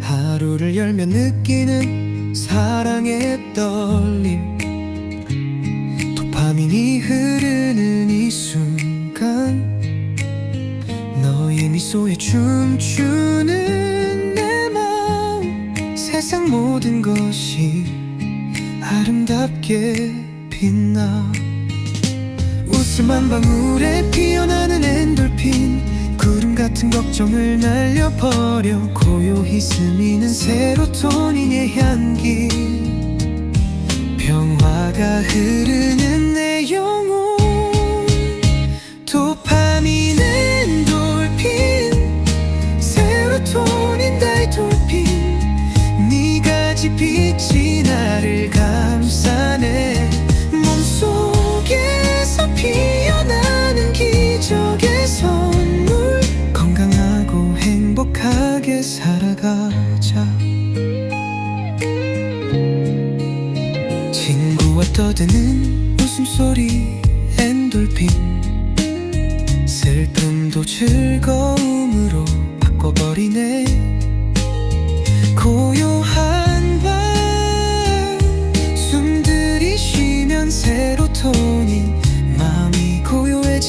하루를 열면 느끼는 사랑의 떨림. 도파민이 흐르는 이 순간 너의 미소에 춤추는 내 마음. 세상 모든 것이 아름답게 빛나. 웃음 한 방울에 피어나는 엔돌핀. 구름 같은 걱정을 날려버려 고요히 스미는 세로토닌의 향기. 평화가 흐르는 내 영혼. 도파민 엔돌핀. 세로토닌 다이돌핀. 네가 지빛이 나를 감싸네 몸속에서 피어나는 기적의 선물. 건강하고 행복하게 살아가자. 친구와 떠드는 웃음소리 엔돌핀. 슬픔도 즐거움으로 바꿔버리네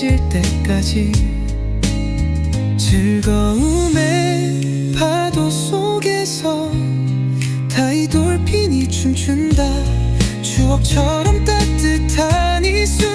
고요해질 때까지 즐거움의 파도 속에서 다이 돌핀이 춤춘다. 추억처럼 따뜻한 이순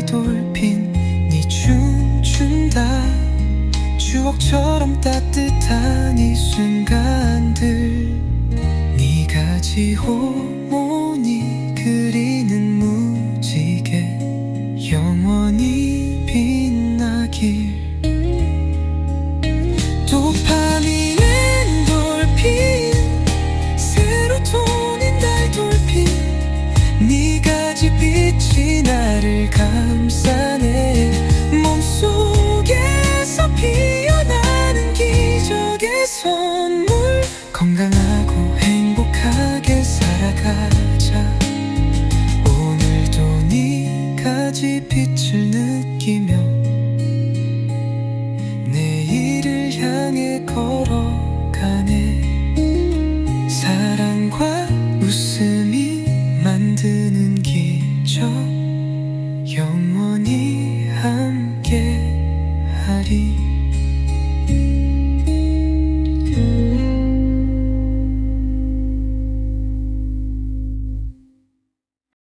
다이돌핀이 춤춘다. 추억처럼 따뜻한 감싸네 몸속에서 피어나는 기적의 선물. 건강하 영원